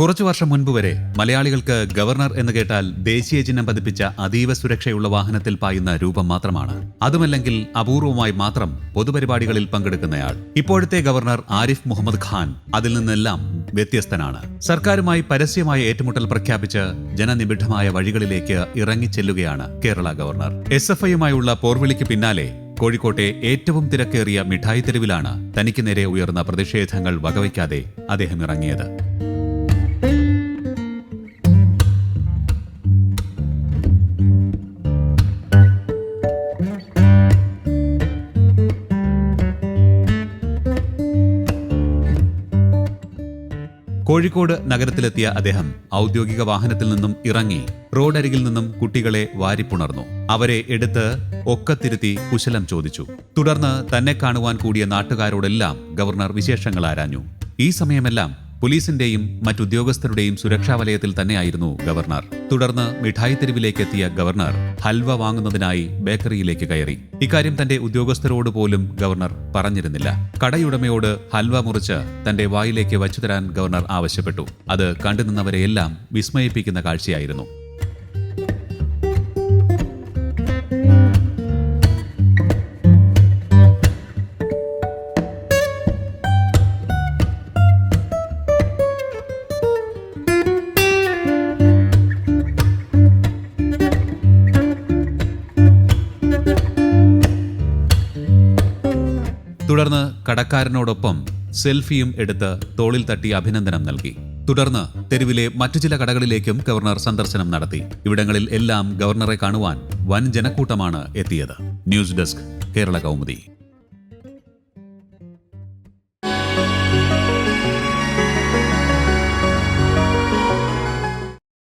കുറച്ചു വർഷം മുൻപ് വരെ മലയാളികൾക്ക് ഗവർണർ എന്ന് കേട്ടാൽ ദേശീയ ചിഹ്നം പതിപ്പിച്ച അതീവ സുരക്ഷയുള്ള വാഹനത്തിൽ പായുന്ന രൂപം മാത്രമാണ്. അതുമല്ലെങ്കിൽ അപൂർവമായി മാത്രം പൊതുപരിപാടികളിൽ പങ്കെടുക്കുന്നയാൾ. ഇപ്പോഴത്തെ ഗവർണർ ആരിഫ് മുഹമ്മദ് ഖാൻ അതിൽ നിന്നെല്ലാം വ്യത്യസ്തനാണ്. സർക്കാരുമായി പരസ്യമായ ഏറ്റുമുട്ടൽ പ്രഖ്യാപിച്ച് ജനനിബിഡമായ വഴികളിലേക്ക് ഇറങ്ങിച്ചെല്ലുകയാണ് കേരള ഗവർണർ. എസ് എഫ് ഐയുമായുള്ള പോർവിളിക്ക് പിന്നാലെ കോഴിക്കോട്ടെ ഏറ്റവും തിരക്കേറിയ മിഠായി തെരുവിലാണ് തനിക്ക് നേരെ ഉയർന്ന പ്രതിഷേധങ്ങൾ വകവയ്ക്കാതെ അദ്ദേഹം ഇറങ്ങിയത്. കോഴിക്കോട് നഗരത്തിലെത്തിയ അദ്ദേഹം ഔദ്യോഗിക വാഹനത്തിൽ നിന്നും ഇറങ്ങി റോഡരികിൽ നിന്നും കുട്ടികളെ വാരിപ്പുണർന്നു. അവരെ എടുത്ത് ഒക്കത്തിരുത്തി കുശലം ചോദിച്ചു. തുടർന്ന് തന്നെ കാണുവാൻ കൂടിയ നാട്ടുകാരോടെല്ലാം ഗവർണർ വിശേഷങ്ങൾ ആരാഞ്ഞു. ഈ സമയമെല്ലാം പോലീസിന്റെയും മറ്റുദ്യോഗസ്ഥരുടെയും സുരക്ഷാ വലയത്തിൽ തന്നെയായിരുന്നു ഗവർണർ. തുടർന്ന് മിഠായി തെരുവിലേക്ക് എത്തിയ ഗവർണർ ഹൽവ വാങ്ങുന്നതിനായി ബേക്കറിയിലേക്ക് കയറി. ഇക്കാര്യം തന്റെ ഉദ്യോഗസ്ഥരോട് പോലും ഗവർണർ പറഞ്ഞിരുന്നില്ല. കടയുടമയോട് ഹൽവ മുറിച്ച് തന്റെ വായിലേക്ക് വച്ചുതരാൻ ഗവർണർ ആവശ്യപ്പെട്ടു. അത് കണ്ടുനിന്നവരെയെല്ലാം വിസ്മയിപ്പിക്കുന്ന കാഴ്ചയായിരുന്നു. തുടർന്ന് കടക്കാരനോടൊപ്പം സെൽഫിയും എടുത്ത് തോളിൽ തട്ടി അഭിനന്ദനം നൽകി. തുടർന്ന് തെരുവിലെ മറ്റു ചില കടകളിലേക്കും ഗവർണർ സന്ദർശനം നടത്തി. ഇവിടങ്ങളിൽ എല്ലാം ഗവർണറെ കാണുവാൻ വൻ ജനക്കൂട്ടമാണ് എത്തിയത്. News desk Kerala Kaumudi.